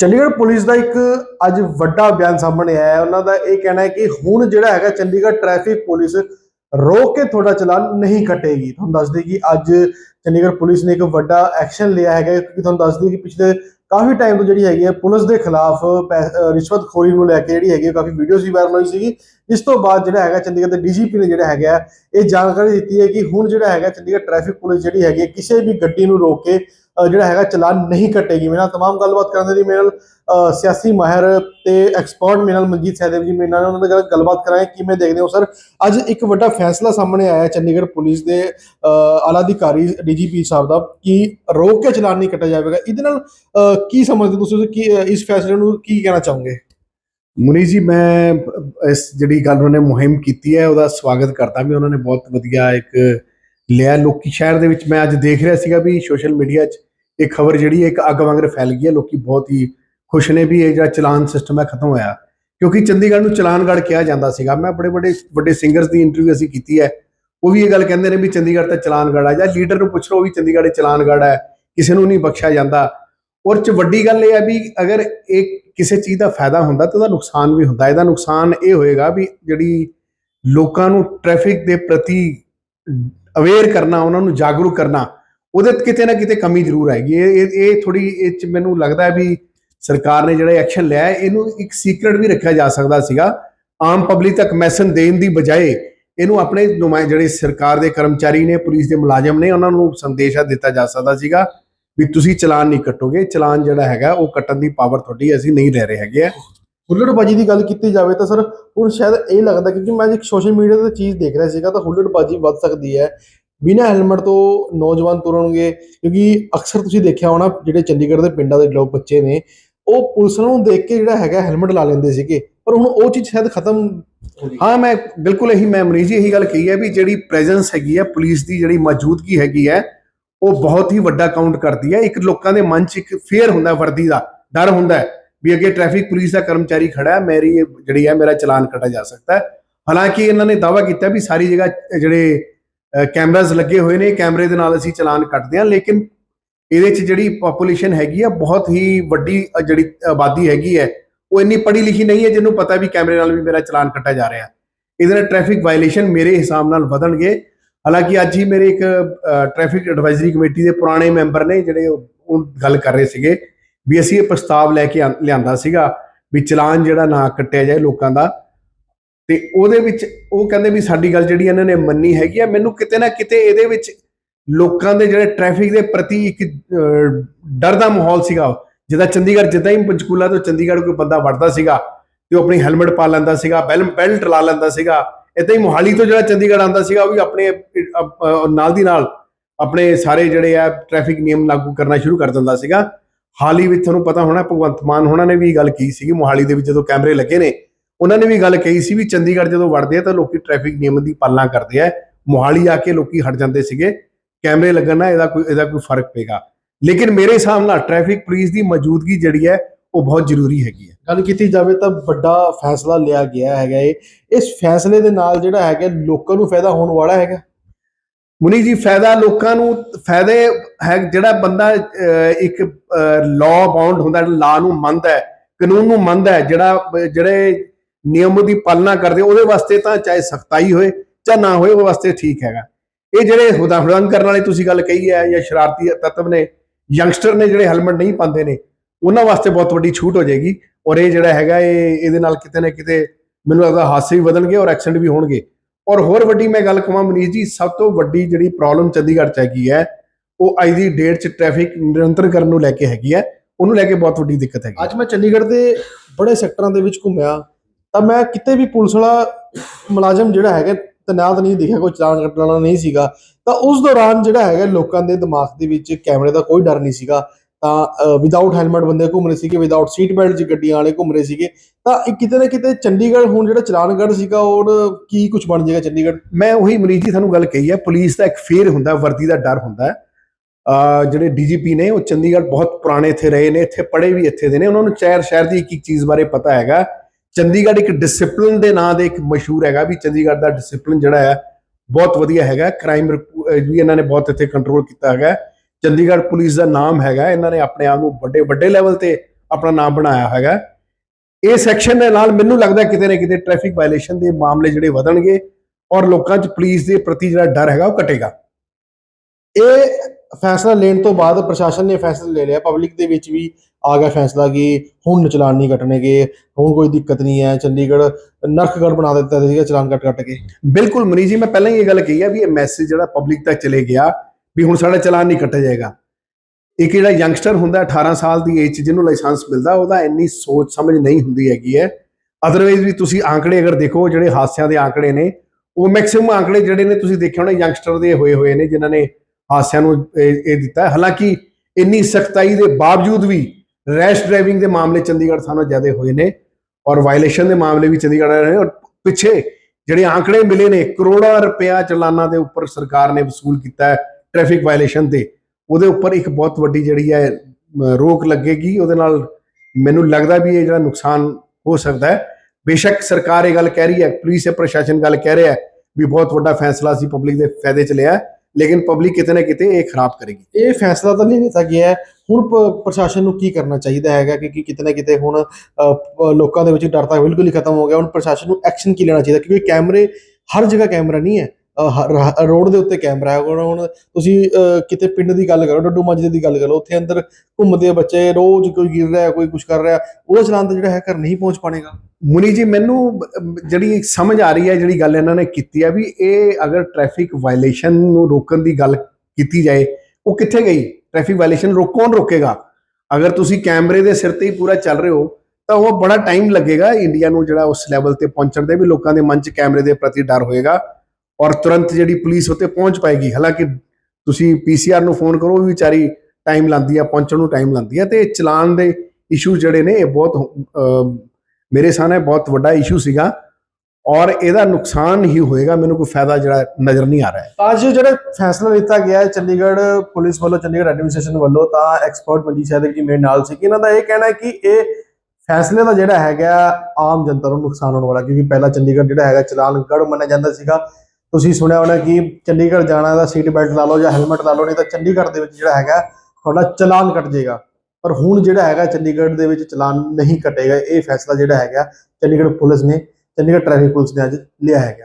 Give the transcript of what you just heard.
Chandigarh police ਦਾ ਇੱਕ ਅੱਜ ਵੱਡਾ ਬਿਆਨ ਸਾਹਮਣੇ ਆਇਆ ਹੈ। ਉਹਨਾਂ ਦਾ ਇਹ ਕਹਿਣਾ ਹੈ ਕਿ ਹੁਣ ਜਿਹੜਾ ਹੈਗਾ ਚੰਡੀਗੜ੍ਹ ਟ੍ਰੈਫਿਕ ਪੁਲਿਸ ਰੋਕ ਕੇ ਤੁਹਾਡਾ ਚਲਾਨ ਨਹੀਂ ਕੱਟੇਗੀ। ਤੁਹਾਨੂੰ ਦੱਸ ਦਈਏ ਕਿ ਅੱਜ ਚੰਡੀਗੜ੍ਹ ਪੁਲਿਸ ਨੇ ਇੱਕ ਵੱਡਾ ਐਕਸ਼ਨ ਲਿਆ ਹੈਗਾ ਕਿਉਂਕਿ ਤੁਹਾਨੂੰ ਦੱਸ ਦਈਏ ਕਿ ਪਿਛਲੇ ਕਾਫੀ ਟਾਈਮ ਤੋਂ ਜਿਹੜੀ ਹੈਗੀ ਹੈ ਪੁਲਿਸ ਦੇ ਖਿਲਾਫ ਪੈ- ਰਿਸ਼ਵਤਖੋਰੀ ਨੂੰ ਲੈ ਕੇ ਜਿਹੜੀ ਹੈਗੀ ਕਾਫੀ ਵੀਡੀਓਜ਼ ਵੀ ਵਾਇਰਲ ਹੋਈ ਸੀਗੀ। ਇਸ ਤੋਂ ਬਾਅਦ ਜਿਹੜਾ ਹੈਗਾ ਚੰਡੀਗੜ੍ਹ ਦੇ ਡੀਜੀਪੀ ਨੇ ਜਿਹੜਾ ਹੈਗਾ ਇਹ ਜਾਣਕਾਰੀ ਦਿੱਤੀ ਹੈ ਕਿ ਹੁਣ ਜਿਹੜਾ ਹੈਗਾ ਚੰਡੀਗੜ੍ਹ ਟ੍ਰੈਫਿਕ ਪੁਲਿਸ ਜਿਹੜੀ ਹੈਗੀ ਹੈ, ਕਿਸੇ ਵੀ ਗੱਡੀ ਨੂੰ ਰੋਕ ਕੇ ਜਿਹੜਾ ਹੈਗਾ ਚਲਾਨ ਨਹੀਂ ਕੱਟੇਗੀ। ਮੇਰੇ ਨਾਲ ਤਮਾਮ ਗੱਲਬਾਤ ਕਰਨ ਦੇ ਲਈ ਮੇਰੇ ਨਾਲ ਸਿਆਸੀ ਮਾਹਿਰ ਤੇ ਐਕਸਪਰਟ ਮੇਰੇ ਨਾਲ ਮਨਜੀਤ ਸਹਿਦੇਵ ਜੀ ਮੇਰੇ ਨਾਲ ਉਹਨਾਂ ਦੇ ਨਾਲ ਗੱਲਬਾਤ ਕਰਾਂਗੇ, ਕਿਵੇਂ ਦੇਖਦੇ ਹੋ ਸਰ? ਅੱਜ ਇੱਕ ਵੱਡਾ ਫੈਸਲਾ ਸਾਹਮਣੇ ਆਇਆ ਚੰਡੀਗੜ੍ਹ ਪੁਲਿਸ ਦੇ ਆਲਾ ਅਧਿਕਾਰੀ ਡੀਜੀਪੀ ਸਾਹਿਬ ਦਾ ਕਿ ਰੋਕ ਕੇ ਚਲਾਨ ਨਹੀਂ ਕੱਟਿਆ ਜਾਵੇਗਾ। ਇਹਦੇ ਨਾਲ ਕੀ ਸਮਝਦੇ ਤੁਸੀਂ ਕਿ ਇਸ ਫੈਸਲੇ ਨੂੰ ਕੀ ਕਹਿਣਾ ਚਾਹੋਗੇ? ਮੁਨੀ ਜੀ, ਮੈਂ ਇਸ ਜਿਹੜੀ ਗੱਲ ਉਹਨੇ ਮੁਹਿੰਮ ਕੀਤੀ ਹੈ, ਉਹਦਾ ਸਵਾਗਤ ਕਰਦਾ ਵੀ ਉਹਨਾਂ ਨੇ ਬਹੁਤ ਵਧੀਆ ਇੱਕ ਲਿਆ ਲੋਕੀ, ਸ਼ਹਿਰ ਦੇ ਵਿੱਚ ਮੈਂ ਅੱਜ ਦੇਖ ਰਿਹਾ ਸੀਗਾ ਵੀ ਸੋਸ਼ਲ ਮੀਡੀਆ 'ਚ ਇਹ ਖਬਰ ਜਿਹੜੀ ਹੈ ਇੱਕ ਅੱਗ ਵਾਂਗਰ ਫੈਲ ਗਈ ਹੈ। ਲੋਕੀ ਬਹੁਤ ਹੀ ਖੁਸ਼ ਨੇ ਵੀ ਇਹ ਜਿਹੜਾ ਚਲਾਨ ਸਿਸਟਮ ਹੈ ਖਤਮ ਹੋਇਆ। ਕਿਉਂਕਿ ਚੰਡੀਗੜ੍ਹ ਨੂੰ ਚਲਾਨਗੜ੍ਹ ਕਿਹਾ ਜਾਂਦਾ ਸੀਗਾ। ਮੈਂ ਬੜੇ ਬੜੇ, ਵੱਡੇ ਸਿੰਗਰਸ ਦੀ ਇੰਟਰਵਿਊ ਅਸੀਂ ਕੀਤੀ ਹੈ। ਉਹ ਵੀ ਇਹ ਗੱਲ ਕਹਿੰਦੇ ਨੇ ਵੀ ਚੰਡੀਗੜ੍ਹ ਤਾਂ ਚਲਾਨਗੜ੍ਹ ਆ ਜਾਂ ਲੀਡਰ ਨੂੰ ਪੁੱਛ ਲਓ ਵੀ ਚੰਡੀਗੜ੍ਹ ਚਲਾਨਗੜ੍ਹ ਹੈ। ਕਿਸੇ ਨੂੰ ਨਹੀਂ ਬਖਸ਼ਿਆ ਜਾਂਦਾ। ਔਰ ਚ ਵੱਡੀ ਗੱਲ ਇਹ ਹੈ ਵੀ ਅਗਰ ਇਹ ਕਿਸੇ ਚੀਜ਼ ਦਾ ਫਾਇਦਾ ਹੁੰਦਾ ਤਾਂ ਉਹਦਾ ਨੁਕਸਾਨ ਵੀ ਹੁੰਦਾ। ਇਹਦਾ ਨੁਕਸਾਨ ਇਹ ਹੋਏਗਾ ਵੀ ਜਿਹੜੀ ਲੋਕਾਂ ਨੂੰ ਟ੍ਰੈਫਿਕ ਦੇ ਪ੍ਰਤੀ ਅਵੇਅਰ ਕਰਨਾ, ਉਹਨਾਂ ਨੂੰ ਜਾਗਰੂਕ ਕਰਨਾ, ਉਹਦੇ 'ਤੇ ਕਿਤੇ ਨਾ ਕਿਤੇ ਕਮੀ ਜ਼ਰੂਰ ਹੈਗੀ ਇਹ, ਇਹ- ਇਹ ਥੋੜੀ ਇਹ 'ਚ ਮੈਨੂੰ ਲੱਗਦਾ ਹੈ ਵੀ ਸਰਕਾਰ ਨੇ ਜਿਹੜਾ ਐਕਸ਼ਨ ਲਿਆ ਇਹਨੂੰ ਇੱਕ ਸੀਕ੍ਰੇਟ ਵੀ ਰੱਖਿਆ ਜਾ ਸਕਦਾ ਸੀਗਾ। ਆਮ ਪਬਲਿਕ ਤੱਕ ਮੈਸੇਜ ਦੇਣ ਦੀ ਬਜਾਏ ਇਹਨੂੰ ਆਪਣੇ ਨੁਮਾਇੰ, ਜਿਹੜੇ ਸਰਕਾਰ ਦੇ ਕਰਮਚਾਰੀ ਨੇ, ਪੁਲਿਸ ਦੇ ਮੁਲਾਜ਼ਮ ਨੇ, ਉਹਨਾਂ ਨੂੰ ਸੰਦੇਸ਼ਾ ਦਿੱਤਾ ਜਾ ਸਕਦਾ ਸੀਗਾ ਵੀ ਤੁਸੀਂ ਚਲਾਨ ਨਹੀਂ ਕੱਟੋਗੇ। ਚਲਾਨ ਜਿਹੜਾ ਹੈਗਾ, ਉਹ ਕੱਟਣ ਦੀ ਪਾਵਰ ਤੁਹਾਡੀ ਅਸੀਂ ਨਹੀਂ ਲੈ ਰਹੇ ਹੈਗੇ ਆ। ਹੁੱਲੜਬਾਜੀ ਦੀ ਗੱਲ ਕੀਤੀ ਜਾਵੇ ਤਾਂ ਸਰ ਹੁਣ ਸ਼ਾਇਦ ਇਹ ਲੱਗਦਾ ਕਿਉਂਕਿ ਮੈਂ ਇੱਕ ਸੋਸ਼ਲ ਮੀਡੀਆ ਤੇ ਚੀਜ਼ ਦੇਖ ਰਿਹਾ ਸੀਗਾ ਤਾਂ ਹੁੱਲੜਬਾਜੀ ਵੱਧ ਸਕਦੀ ਹੈ। ਬਿਨਾਂ ਹੈਲਮਟ ਤੋਂ ਨੌਜਵਾਨ ਤੁਰਨਗੇ ਕਿਉਂਕਿ ਅਕਸਰ ਤੁਸੀਂ ਦੇਖਿਆ ਹੋਣਾ ਜਿਹੜੇ ਚੰਡੀਗੜ੍ਹ ਦੇ ਪਿੰਡਾਂ ਦੇ ਲੋਕ ਬੱਚੇ ਨੇ, ਉਹ ਪੁਲਿਸ ਨੂੰ ਦੇਖ ਕੇ ਜਿਹੜਾ ਹੈਗਾ ਹੈਲਮਟ ਲਾ ਲੈਂਦੇ ਸੀਗੇ। ਪਰ ਹੁਣ ਉਹ ਚੀਜ਼ ਸ਼ਾਇਦ ਖਤਮ ਹਾਂ ਮੈਂ ਬਿਲਕੁਲ ਇਹੀ, ਮੈਂ ਮਨੀਸ਼ ਜੀ ਇਹੀ ਗੱਲ ਕਹੀ ਹੈ ਵੀ ਜਿਹੜੀ ਪ੍ਰੈਜ਼ੈਂਸ ਹੈਗੀ ਹੈ, ਪੁਲਿਸ ਦੀ ਜਿਹੜੀ ਮੌਜੂਦਗੀ ਹੈਗੀ ਹੈ, ਉਹ ਬਹੁਤ ਹੀ ਵੱਡਾ ਕਾਊਂਟ ਕਰਦੀ ਹੈ। ਇੱਕ ਲੋਕਾਂ ਦੇ ਮਨ 'ਚ ਇੱਕ ਫੇਅਰ ਹੁੰਦਾ, ਵਰਦੀ ਦਾ, ਡਰ ਹੁੰਦਾ ਹੈ। ਵੀ ਅੱਗੇ ਟ੍ਰੈਫਿਕ ਪੁਲਿਸ ਦਾ ਕਰਮਚਾਰੀ ਖੜਾ ਹੈ, ਮੇਰੀ ਇਹ ਜਿਹੜੀ ਹੈ, ਮੇਰਾ ਚਲਾਨ ਕੱਟਾ ਜਾ ਸਕਦਾ ਹੈ। ਹਾਲਾਂਕਿ ਇਹਨਾਂ ਨੇ ਦਾਅਵਾ ਕੀਤਾ ਵੀ ਸਾਰੀ ਜਗ੍ਹਾ ਜਿਹੜੇ ਕੈਮਰਾਜ਼ ਲੱਗੇ ਹੋਏ ਨੇ, ਕੈਮਰੇ ਦੇ ਨਾਲ ਅਸੀਂ ਚਲਾਨ ਕੱਟਦੇ ਹਾਂ, ਲੇਕਿਨ ਇਹਦੇ 'ਚ ਜਿਹੜੀ ਪੋਪੂਲੇਸ਼ਨ ਹੈਗੀ ਆ, ਬਹੁਤ ਹੀ ਵੱਡੀ ਜਿਹੜੀ ਆਬਾਦੀ ਹੈਗੀ ਹੈ, ਉਹ ਇੰਨੀ ਪੜ੍ਹੀ ਲਿਖੀ ਨਹੀਂ ਹੈ ਜਿਹਨੂੰ ਪਤਾ ਵੀ ਕੈਮਰੇ ਨਾਲ ਵੀ ਮੇਰਾ ਚਲਾਨ ਕੱਟਿਆ ਜਾ ਰਿਹਾ ਇਹਦੇ ਨਾਲ ਟ੍ਰੈਫਿਕ ਵਾਇਲੇਸ਼ਨ ਮੇਰੇ ਹਿਸਾਬ ਨਾਲ ਵਧਣਗੇ। ਹਾਲਾਂਕਿ ਅੱਜ ਹੀ ਮੇਰੇ ਇੱਕ ਟ੍ਰੈਫਿਕ ਐਡਵਾਈਜ਼ਰੀ ਕਮੇਟੀ ਦੇ ਪੁਰਾਣੇ ਮੈਂਬਰ ਨੇ ਜਿਹੜੇ ਉਹ ਉਹ ਗੱਲ ਕਰ ਰਹੇ ਸੀਗੇ। ਵੀ ਅਸੀਂ ਇਹ ਪ੍ਰਸਤਾਵ ਲੈ ਕੇ ਆਂ- ਲਿਆਂਦਾ ਸੀਗਾ ਵੀ ਚਲਾਨ ਜਿਹੜਾ ਨਾ ਕੱਟਿਆ ਜਾਏ ਲੋਕਾਂ ਦਾ। ਤੇ ਉਹਦੇ ਵਿੱਚ ਉਹ ਕਹਿੰਦੇ ਵੀ ਸਾਡੀ ਗੱਲ ਜਿਹੜੀ ਇਹਨਾਂ ਨੇ ਮੰਨੀ ਹੈਗੀ ਆ, ਮੈਨੂੰ ਕਿਤੇ ਨਾ ਕਿਤੇ ਇਹਦੇ ਵਿੱਚ ਲੋਕਾਂ ਦੇ ਜਿਹੜੇ ਟ੍ਰੈਫਿਕ ਦੇ ਪ੍ਰਤੀ ਇੱਕ ਡਰ ਦਾ ਮਾਹੌਲ ਸੀਗਾ। ਜਿੱਦਾਂ ਚੰਡੀਗੜ੍ਹ, ਜਿੱਦਾਂ ਹੀ ਪੰਚਕੂਲਾ ਤੋਂ ਚੰਡੀਗੜ੍ਹ ਕੋਈ ਬੰਦਾ ਵੜਦਾ ਸੀਗਾ ਤੇ ਉਹ ਆਪਣੀ ਹੈਲਮਟ ਪਾ ਲੈਂਦਾ ਸੀਗਾ ਬੈਲਮ ਬੈਲਟ ਲਾ ਲੈਂਦਾ ਸੀਗਾ ਇਦਾਂ ਹੀ ਮੋਹਾਲੀ ਤੋਂ ਜਿਹੜਾ ਚੰਡੀਗੜ੍ਹ ਆਉਂਦਾ ਸੀਗਾ, ਉਹ ਵੀ ਆਪਣੇ ਨਾਲ ਦੀ ਨਾਲ ਆਪਣੇ ਸਾਰੇ ਜਿਹੜੇ ਆ ਟ੍ਰੈਫਿਕ ਨਿਯਮ ਲਾਗੂ ਕਰਨਾ ਸ਼ੁਰੂ ਕਰ ਦਿੰਦਾ ਸੀਗਾ। ਹਾਲ ਹੀ ਵਿੱਚ ਤੁਹਾਨੂੰ ਪਤਾ ਹੋਣਾ, ਭਗਵੰਤ ਮਾਨ ਹੋਣਾ ਨੇ ਵੀ ਗੱਲ ਕਹੀ ਸੀਗੀ, ਮੋਹਾਲੀ ਦੇ ਵਿੱਚ ਜਦੋਂ ਕੈਮਰੇ ਲੱਗੇ ਨੇ, ਉਹਨਾਂ ਨੇ ਵੀ ਗੱਲ ਕਹੀ ਸੀ ਵੀ ਚੰਡੀਗੜ੍ਹ ਜਦੋਂ ਵੜਦੇ ਆ ਤਾਂ ਲੋਕੀ ਟ੍ਰੈਫਿਕ ਨਿਯਮ ਦੀ ਪਾਲਣਾ ਕਰਦੇ ਆ। ਮੋਹਾਲੀ ਆ ਕੇ ਲੋਕੀ ਹਟ ਜਾਂਦੇ ਸੀਗੇ, ਕੈਮਰੇ ਲੱਗਣ ਨਾਲ ਇਹਦਾ ਕੋਈ ਇਹਦਾ ਕੋਈ ਫ਼ਰਕ ਪਏਗਾ। ਲੇਕਿਨ ਮੇਰੇ ਹਿਸਾਬ ਨਾਲ ਟ੍ਰੈਫਿਕ ਪੁਲਿਸ ਦੀ ਮੌਜੂਦਗੀ ਜਿਹੜੀ ਹੈ, ਉਹ ਬਹੁਤ ਜ਼ਰੂਰੀ ਹੈਗੀ ਹੈ। ਗੱਲ ਕੀਤੀ ਜਾਵੇ ਤਾਂ ਵੱਡਾ ਫੈਸਲਾ ਲਿਆ ਗਿਆ ਹੈਗਾ ਇਹ ਇਸ ਫੈਸਲੇ ਦੇ ਨਾਲ ਜਿਹੜਾ ਹੈਗਾ, ਲੋਕਾਂ ਨੂੰ ਫਾਇਦਾ ਹੋਣ ਵਾਲਾ ਹੈਗਾ। ਮੁਨੀ ਜੀ, ਫਾਇਦਾ ਲੋਕਾਂ ਨੂੰ, ਫਾਇਦੇ ਹੈ ਜਿਹੜਾ ਬੰਦਾ ਇੱਕ ਲਾਅ ਬਾਉਂਡ ਹੁੰਦਾ ਲਾਅ ਨੂੰ ਮੰਨਦਾ ਹੈ, ਕਾਨੂੰਨ ਨੂੰ ਮੰਨਦਾ ਹੈ, ਜਿਹੜਾ, ਜਿਹੜੇ ਨਿਯਮ ਦੀ ਪਾਲਣਾ ਕਰਦੇ, ਉਹਦੇ ਵਾਸਤੇ ਤਾਂ ਚਾਹੇ ਸਖਤਾਈ ਹੋਏ ਜਾਂ ਨਾ ਹੋਏ, ਉਹ ਵਾਸਤੇ ਠੀਕ ਹੈਗਾ। ਇਹ ਜਿਹੜੇ ਹੁਦਾ ਕਰਨ ਵਾਲੀ ਤੁਸੀਂ ਗੱਲ ਕਹੀ ਹੈ, ਜਾਂ ਸ਼ਰਾਰਤੀ ਤੱਤਵ ਨੇ, ਯੰਗਸਟਰ ਨੇ ਜਿਹੜੇ ਹੈਲਮਟ ਨਹੀਂ ਪਾਉਂਦੇ ਨੇ, ਉਹਨਾਂ ਵਾਸਤੇ ਬਹੁਤ ਵੱਡੀ ਛੂਟ ਹੋ ਜਾਏਗੀ, ਔਰ ਇਹ ਜਿਹੜਾ ਹੈਗਾ, ਇਹ, ਇਹਦੇ ਨਾਲ ਕਿਤੇ ਨਾ ਕਿਤੇ ਮੈਨੂੰ ਲੱਗਦਾ ਹਾਦਸੇ ਵੀ ਵਧਣਗੇ ਔਰ ਐਕਸੀਡੈਂਟ ਵੀ ਹੋਣਗੇ। ਔਰ ਹੋਰ ਵੱਡੀ ਮੈਂ ਗੱਲ ਕਹਾਂ ਮਨੀਸ਼ ਜੀ, ਸਭ ਤੋਂ ਵੱਡੀ ਜਿਹੜੀ ਪ੍ਰੋਬਲਮ ਚੰਡੀਗੜ੍ਹ ਚ ਹੈਗੀ ਹੈ, ਉਹ ਅੱਜ ਦੀ ਡੇਟ ਚ ਟ੍ਰੈਫਿਕ ਨਿਰੰਤਰ ਕਰਨ ਨੂੰ ਲੈ ਕੇ ਹੈਗੀ ਹੈ, ਉਹਨੂੰ ਲੈ ਕੇ ਬਹੁਤ ਵੱਡੀ ਦਿੱਕਤ ਹੈਗੀ ਅੱਜ ਮੈਂ ਚੰਡੀਗੜ੍ਹ ਦੇ ਬੜੇ ਸੈਕਟਰਾਂ ਦੇ ਵਿੱਚ ਘੁੰਮਿਆ, ਤਾਂ ਮੈਂ ਕਿਤੇ ਵੀ ਪੁਲਿਸ ਵਾਲਾ ਮੁਲਾਜ਼ਮ ਜਿਹੜਾ ਹੈਗਾ ਤੈਨਾਤ ਨਹੀਂ ਦਿਖਿਆ, ਕੋਈ ਚਲਾਨ ਕੱਟਣ ਵਾਲਾ ਨਹੀਂ ਸੀਗਾ, ਤਾਂ ਉਸ ਦੌਰਾਨ ਜਿਹੜਾ ਹੈਗਾ ਲੋਕਾਂ ਦੇ ਦਿਮਾਗ ਦੇ ਵਿੱਚ ਕੈਮਰੇ ਦਾ ਕੋਈ ਡਰ ਨਹੀਂ ਸੀਗਾ ਤਾਂ ਵਿਦਆਊਟ ਹੈਲਮਟ ਬੰਦੇ ਘੁੰਮ ਰਹੇ ਸੀਗੇ ਵਿਦਆਊਟ ਸੀਟ ਬੈਲਟ 'ਚ ਗੱਡੀਆਂ ਵਾਲੇ ਘੁੰਮ ਰਹੇ ਸੀਗੇ, ਤਾਂ ਇਹ ਕਿਤੇ ਨਾ ਕਿਤੇ ਚੰਡੀਗੜ੍ਹ ਹੁਣ ਜਿਹੜਾ ਚਲਾਨਗੜ੍ਹ ਸੀਗਾ, ਔਰ ਕੀ ਕੁਝ ਬਣ ਜਾਏਗਾ ਚੰਡੀਗੜ੍ਹ? ਮੈਂ ਉਹੀ ਮਨੀਸ਼ ਜੀ ਤੁਹਾਨੂੰ ਗੱਲ ਕਹੀ ਹੈ, ਪੁਲਿਸ ਦਾ ਇੱਕ ਫੇਰ ਹੁੰਦਾ, ਵਰਦੀ ਦਾ ਡਰ ਹੁੰਦਾ ਹੈ। ਅਹ ਜਿਹੜੇ ਡੀਜੀਪੀ ਨੇ, ਉਹ ਚੰਡੀਗੜ੍ਹ ਬਹੁਤ ਪੁਰਾਣੇ ਇੱਥੇ ਰਹੇ ਨੇ, ਇੱਥੇ ਪੜ੍ਹੇ ਵੀ ਇੱਥੇ ਦੇ ਨੇ, ਉਹਨਾਂ ਨੂੰ ਸ਼ਹਿਰ ਸ਼ਹਿਰ ਦੀ ਇੱਕ ਇੱਕ ਚੀਜ਼ ਬਾਰੇ ਪਤਾ ਹੈਗਾ। ਚੰਡੀਗੜ੍ਹ ਇੱਕ ਡਿਸਪਲਿਨ ਦੇ ਨਾਂ ਦੇ ਇੱਕ ਮਸ਼ਹੂਰ ਹੈਗਾ ਵੀ ਚੰਡੀਗੜ੍ਹ ਦਾ ਡਿਸਪਲਿਨ ਜਿਹੜਾ ਹੈ, ਬਹੁਤ ਵਧੀਆ ਹੈਗਾ। ਕ੍ਰਾਈਮ ਵੀ ਇਹਨਾਂ ਨੇ ਬਹੁਤ ਇੱਥੇ ਕੰਟਰੋਲ ਕੀਤਾ ਹੈਗਾ। ਚੰਡੀਗੜ੍ਹ ਪੁਲਿਸ ਦਾ ਨਾਮ ਹੈਗਾ, ਇਹਨਾਂ ਨੇ ਆਪਣੇ ਆਪ ਨੂੰ ਵੱਡੇ ਵੱਡੇ ਲੈਵਲ ਤੇ ਆਪਣਾ ਨਾਮ ਬਣਾਇਆ ਹੈਗਾ। ਇਹ ਸੈਕਸ਼ਨ ਦੇ ਨਾਲ ਮੈਨੂੰ ਲੱਗਦਾ ਕਿਤੇ ਨਾ ਕਿਤੇ ਟ੍ਰੈਫਿਕ ਵਾਇਲੇਸ਼ਨ ਦੇ ਮਾਮਲੇ ਜਿਹੜੇ ਵਧਣਗੇ ਔਰ ਲੋਕਾਂ 'ਚ ਪੁਲਿਸ ਦੇ ਪ੍ਰਤੀ ਜਿਹੜਾ ਡਰ ਹੈਗਾ ਉਹ ਘਟੇਗਾ। ਇਹ ਫੈਸਲਾ ਲੈਣ ਤੋਂ ਬਾਅਦ ਪ੍ਰਸ਼ਾਸਨ ਨੇ ਫੈਸਲਾ ਲੈ ਲਿਆ। ਪਬਲਿਕ ਦੇ ਵਿੱਚ ਵੀ ਆ ਗਿਆ ਫੈਸਲਾ ਕਿ ਹੁਣ ਚਲਾਨ ਨਹੀਂ ਕੱਟਣਗੇ, ਹੁਣ ਕੋਈ ਦਿੱਕਤ ਨਹੀਂ ਹੈ। ਚੰਡੀਗੜ੍ਹ ਨਰਕਗੜ ਬਣਾ ਦਿੱਤਾ ਸੀਗਾ, ਚਲਾਨ ਕੱਟ ਕੱਟ ਕੇ। ਬਿਲਕੁਲ ਮਨੀ ਜੀ, ਮੈਂ ਪਹਿਲਾਂ ਹੀ ਇਹ ਗੱਲ ਕਹੀ ਹੈ ਵੀ ਇਹ ਮੈਸੇਜ ਜਿਹੜਾ ਪਬਲਿਕ ਤੱਕ ਚਲੇ ਗਿਆ ਵੀ ਹੁਣ ਸਾਡਾ ਚਲਾਨ ਨਹੀਂ ਕੱਟਿਆ ਜਾਏਗਾ। ਇੱਕ ਜਿਹੜਾ ਯੰਗਸਟਰ ਹੁੰਦਾ 18 ਸਾਲ ਦੀ ਏਜ ਜਿਹਨੂੰ ਲਾਇਸੈਂਸ ਮਿਲਦਾ, ਉਹਦਾ ਇੰਨੀ ਸੋਚ ਸਮਝ ਨਹੀਂ ਹੁੰਦੀ ਹੈਗੀ ਹੈ। ਅਦਰਵਾਈਜ਼ ਵੀ ਤੁਸੀਂ ਆંકੜੇ ਅਗਰ ਦੇਖੋ, ਜਿਹੜੇ ਹਾਦਸਿਆਂ ਦੇ ਆંકੜੇ ਨੇ, ਉਹ ਮੈਕਸਿਮਮ ਆંકੜੇ ਜਿਹੜੇ ਨੇ ਤੁਸੀਂ ਦੇਖਿਆ ਹੋਣਾ ਯੰਗਸਟਰ ਦੇ ਹੋਏ ਹੋਏ ਨੇ, ਜਿਨ੍ਹਾਂ ਨੇ ਹਾਦਸਿਆਂ ਨੂੰ ਇਹ ਦਿੱਤਾ ਹਾਲਾਂਕਿ ਇੰਨੀ ਸਖਤਾਈ ਦੇ ਬਾਵਜੂਦ ਵੀ ਰੈਸ਼ ਡਰਾਈਵਿੰਗ ਦੇ ਮਾਮਲੇ ਚੰਡੀਗੜ੍ਹ ਸਾਨੂੰ ਜ਼ਿਆਦਾ ਹੋਏ ਨੇ ਔਰ ਵਾਇਲੇਸ਼ਨ ਦੇ ਮਾਮਲੇ ਵੀ ਚੰਡੀਗੜ੍ਹ ਰਹੇ ਔਰ ਪਿੱਛੇ ਜਿਹੜੇ ਆંકੜੇ ਮਿਲੇ ਨੇ, ਕਰੋੜਾਂ ਰੁਪਇਆ ਚਲਾਨਾਂ ਦੇ ਉੱਪਰ ਸਰਕਾਰ ਨੇ ਵਸੂਲ ਕੀਤਾ ਹੈ। ਟ੍ਰੈਫਿਕ ਵਾਇਲੇਸ਼ਨ ਤੇ। ਉਹਦੇ ਉੱਪਰ ਇੱਕ ਬਹੁਤ ਵੱਡੀ ਜਿਹੜੀ ਹੈ ਰੋਕ ਲੱਗੇਗੀ। ਉਹਦੇ ਨਾਲ ਮੈਨੂੰ ਲੱਗਦਾ ਵੀ ਇਹ ਜਿਹੜਾ ਨੁਕਸਾਨ ਹੋ ਸਕਦਾ ਹੈ। ਬੇਸ਼ੱਕ ਸਰਕਾਰ ਇਹ ਗੱਲ ਕਹਿ ਰਹੀ ਹੈ, ਪੁਲਿਸ ਤੇ ਪ੍ਰਸ਼ਾਸਨ ਗੱਲ ਕਹਿ ਰਿਹਾ ਹੈ ਵੀ ਬਹੁਤ ਵੱਡਾ ਫੈਸਲਾ ਸੀ ਪਬਲਿਕ ਦੇ ਫਾਇਦੇ ਚ ਲਿਆ ਲੇਕਿਨ ਪਬਲਿਕ ਕਿਤੇ ਨਾ ਕਿਤੇ ਇਹ ਖਰਾਬ ਕਰੇਗੀ। ਇਹ ਫੈਸਲਾ ਤਾਂ ਨਹੀਂ ਦਿੱਤਾ ਗਿਆ ਹੈ। ਹੁਣ ਪ- ਪ੍ਰਸ਼ਾਸਨ ਨੂੰ ਕੀ ਕਰਨਾ ਚਾਹੀਦਾ ਹੈਗਾ ਕਿਉਂਕਿ ਕਿਤੇ ਨਾ ਕਿਤੇ ਹੁਣ ਲੋਕਾਂ ਦੇ ਵਿੱਚ ਡਰ ਤਾਂ ਬਿਲਕੁਲ ਹੀ ਖਤਮ ਹੋ ਗਿਆ। ਹੁਣ ਪ੍ਰਸ਼ਾਸਨ ਨੂੰ ਐਕਸ਼ਨ ਕੀ ਲੈਣਾ ਚਾਹੀਦਾ? ਕਿਉਂਕਿ ਕੈਮਰੇ ਹਰ ਜਗ੍ਹਾ ਕੈਮਰਾ ਨਹੀਂ ਹੈ। ਰੋਡ ਦੇ ਉੱਤੇ ਕੈਮਰਾ ਹੈ। ਹੁਣ ਤੁਸੀਂ ਕਿਤੇ ਪਿੰਡ ਦੀ ਗੱਲ ਕਰੋ, ਡੱਡੂ ਮਾਜਰੇ ਦੀ ਗੱਲ ਕਰੋ, ਉੱਥੇ ਅੰਦਰ ਘੁੰਮਦੇ ਆ ਬੱਚੇ, ਰੋਜ਼ ਕੋਈ ਗਿਰ ਰਿਹਾ, ਕੋਈ ਕੁਝ ਕਰ ਰਿਹਾ, ਉਹ ਚਲਾਨ ਤਾਂ ਜਿਹੜਾ ਹੈ ਘਰ ਨਹੀਂ ਪਹੁੰਚ ਪਾਣੇਗਾ। ਮੁਨੀ ਜੀ, ਮੈਨੂੰ ਜਿਹੜੀ ਸਮਝ ਆ ਰਹੀ ਹੈ, ਜਿਹੜੀ ਗੱਲ ਇਹਨਾਂ ਨੇ ਕੀਤੀ ਹੈ ਵੀ ਇਹ ਅਗਰ ਟ੍ਰੈਫਿਕ ਵਾਇਲੇਸ਼ਨ ਨੂੰ ਰੋਕਣ ਦੀ ਗੱਲ ਕੀਤੀ ਜਾਏ, ਉਹ ਕਿੱਥੇ ਗਈ? ਟ੍ਰੈਫਿਕ ਵਾਇਲੇਸ਼ਨ ਰੋਕ ਕੌਣ ਰੋਕੇਗਾ? ਅਗਰ ਤੁਸੀਂ ਕੈਮਰੇ ਦੇ ਸਿਰ ਤੇ ਹੀ ਪੂਰਾ ਚੱਲ ਰਹੇ ਹੋ, ਤਾਂ ਉਹ ਬੜਾ ਟਾਈਮ ਲੱਗੇਗਾ ਇੰਡੀਆ ਨੂੰ ਜਿਹੜਾ ਉਸ ਲੈਵਲ ਤੇ ਪਹੁੰਚਣ ਦੇ ਵੀ ਲੋਕਾਂ ਦੇ ਮਨ 'ਚ ਕੈਮਰੇ ਦੇ ਪ੍ਰਤੀ ਡਰ ਹੋਏਗਾ। ਔਰ ਤੁਰੰਤ ਜਿਹੜੀ ਪੁਲਿਸ ਉੱਤੇ ਪਹੁੰਚ ਪਾਏਗੀ, ਹਾਲਾਂਕਿ ਤੁਸੀਂ ਪੀਸੀਆਰ ਨੂੰ ਫੋਨ ਕਰੋ ਵੀ ਵਿਚਾਰੀ ਟਾਈਮ ਲਾਂਦੀ ਆ, ਪਹੁੰਚਣ ਨੂੰ ਟਾਈਮ ਲਾਂਦੀ ਆ, ਤੇ ਚਲਾਨ ਦੇ ਇਸ਼ੂ ਜਿਹੜੇ ਨੇ, ਇਹ ਬਹੁਤ ਮੇਰੇ ਸਾਹਮਣੇ ਬਹੁਤ ਵੱਡਾ ਇਸ਼ੂ ਸੀਗਾ ਔਰ ਇਹਦਾ ਨੁਕਸਾਨ ਹੀ ਹੋਏਗਾ, ਮੈਨੂੰ ਕੋਈ ਫਾਇਦਾ ਜਿਹੜਾ ਨਜ਼ਰ ਨਹੀਂ ਆ ਰਿਹਾ ਹੈ। ਅੱਜ ਜਿਹੜਾ ਫੈਸਲਾ ਲਿੱਤਾ ਗਿਆ ਹੈ, ਚੰਡੀਗੜ੍ਹ ਪੁਲਿਸ ਵੱਲੋਂ, ਚੰਡੀਗੜ੍ਹ ਐਡਮਿਨਿਸਟ੍ਰੇਸ਼ਨ ਵੱਲੋਂ, ਤਾਂ ਐਕਸਪਰਟ ਮਨਜੀਤ ਸੈਦਕ ਜੀ ਮੇਰੇ ਨਾਲ ਸੀ ਕਿ ਇਹਨਾਂ ਦਾ ਇਹ ਕਹਿਣਾ ਹੈ ਕਿ ਇਹ ਫੈਸਲੇ ਦਾ ਜਿਹੜਾ ਹੈਗਾ, ਆਮ ਜਨਤਾ ਨੂੰ ਨੁਕਸਾਨ ਹੋਣ ਵਾਲਾ, ਕਿਉਂਕਿ ਪਹਿਲਾਂ ਚੰਡੀਗੜ੍ਹ ਜਿਹੜਾ ਹੈਗਾ, ਚਲਾਨ ਗੜ ਮੰਨਿਆ ਜਾਂਦਾ ਸੀਗਾ। ਤੁਸੀਂ ਸੁਣਿਆ ਹੋਣਾ ਕਿ ਚੰਡੀਗੜ੍ਹ ਜਾਣਾ ਦਾ ਸੀਟ ਬੈਲਟ ਲਾ ਲਓ ਜਾਂ ਹੈਲਮਟ ਲਾ ਲਓ, ਨਹੀਂ ਤਾਂ ਚੰਡੀਗੜ੍ਹ ਦੇ ਵਿੱਚ ਜਿਹੜਾ ਹੈਗਾ, ਤੁਹਾਡਾ ਚਲਾਨ ਕੱਟ ਜਾਏਗਾ। ਪਰ ਹੁਣ ਜਿਹੜਾ ਹੈਗਾ ਚੰਡੀਗੜ੍ਹ ਦੇ ਵਿੱਚ ਚਲਾਨ ਨਹੀਂ ਕੱਟੇਗਾ, ਇਹ ਫੈਸਲਾ ਜਿਹੜਾ ਹੈਗਾ, ਚੰਡੀਗੜ੍ਹ ਪੁਲਿਸ ਨੇ, ਚੰਡੀਗੜ੍ਹ ਟ੍ਰੈਫਿਕ ਪੁਲਿਸ ਨੇ ਅੱਜ ਲਿਆ ਹੈਗਾ।